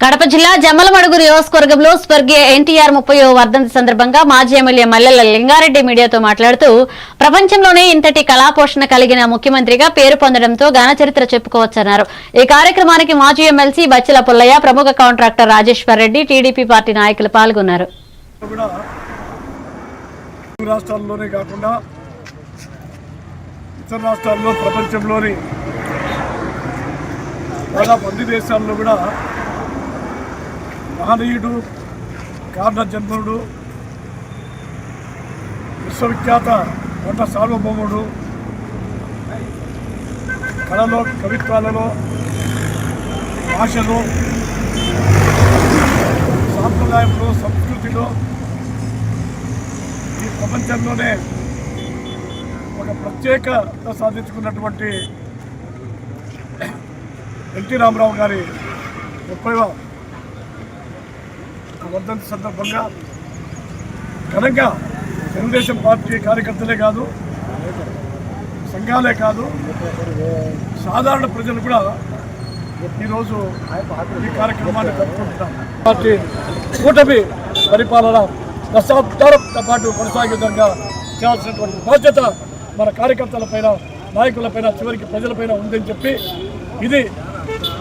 కడప జిల్లా జమ్మలమడుగు నియోజకవర్గంలో స్వర్గీయ ఎన్టీఆర్ ముప్పై వర్ధంతి సందర్భంగా మాజీ ఎమ్మెల్యే మల్లెల లింగారెడ్డి మీడియాతో మాట్లాడుతూ ప్రపంచంలోనే ఇంతటి కళాపోషణ కలిగిన ముఖ్యమంత్రిగా పేరు పొందడంతో ఘనచరిత్ర చెప్పుకోవచ్చన్నారు. ఈ కార్యక్రమానికి మాజీ ఎమ్మెల్సీ బచ్చల పుల్లయ్య ప్రముఖ contractor Rajeshwar Reddy TDP party నాయకులు పాల్గొన్నారు. రాష్ట్రాల్లోనే కాకుండా ఇతర రాష్ట్రాల్లో ప్రపంచంలోని దాదాపు అన్ని దేశాల్లో కూడా మహనీయుడు కారణ జన్ముడు విశ్వవిఖ్యాత వంట సార్వభౌముడు కళలో కవిత్వాలలో భాషలో సాంప్రదాయంలో సంస్కృతిలో ఈ ప్రపంచంలోనే ఒక ప్రత్యేకత సాధించుకున్నటువంటి ఎన్టీ రామారావు గారి ముప్పైవ వర్ధంతి సందర్భంగా ఘనంగా తెలుగుదేశం పార్టీ కార్యకర్తలే కాదు సంఘాలే కాదు సాధారణ ప్రజలు కూడా ఈరోజు ఈ కార్యక్రమాన్ని జరుపుకుంటున్నాం పార్టీ కూటమి పరిపాలన దశాబ్దాలతో పాటు కొనసాగే విధంగా చేయాల్సినటువంటి బాధ్యత మన కార్యకర్తలపైన నాయకులపైన చివరికి ప్రజలపైన ఉందని చెప్పి ఇది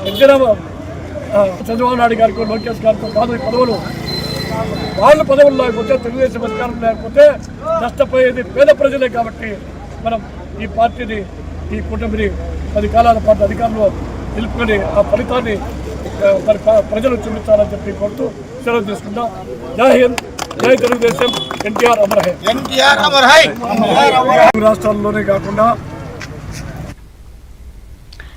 విజయనగరం చంద్రబాబు నాయుడు గారికో లోకేష్ గారికో కాదు ఈ పదవులు. వాళ్ళు పదవులు లేకపోతే తెలుగుదేశం అధికారం లేకపోతే నష్టపోయేది పేద ప్రజలే కాబట్టి మనం ఈ పార్టీని ఈ కూటమిని పది కాలాల పాటు అధికారంలో నిలుపుకొని ఆ ఫలితాన్ని మరి ప్రజలు చూపించాలని చెప్పి కోరుతూ సెలవు తీసుకుందాం. జై హింద్ జై తెలుగుదేశం ఎన్టీఆర్ అమర్ హై. రాష్ట్రాల్లోనే కాకుండా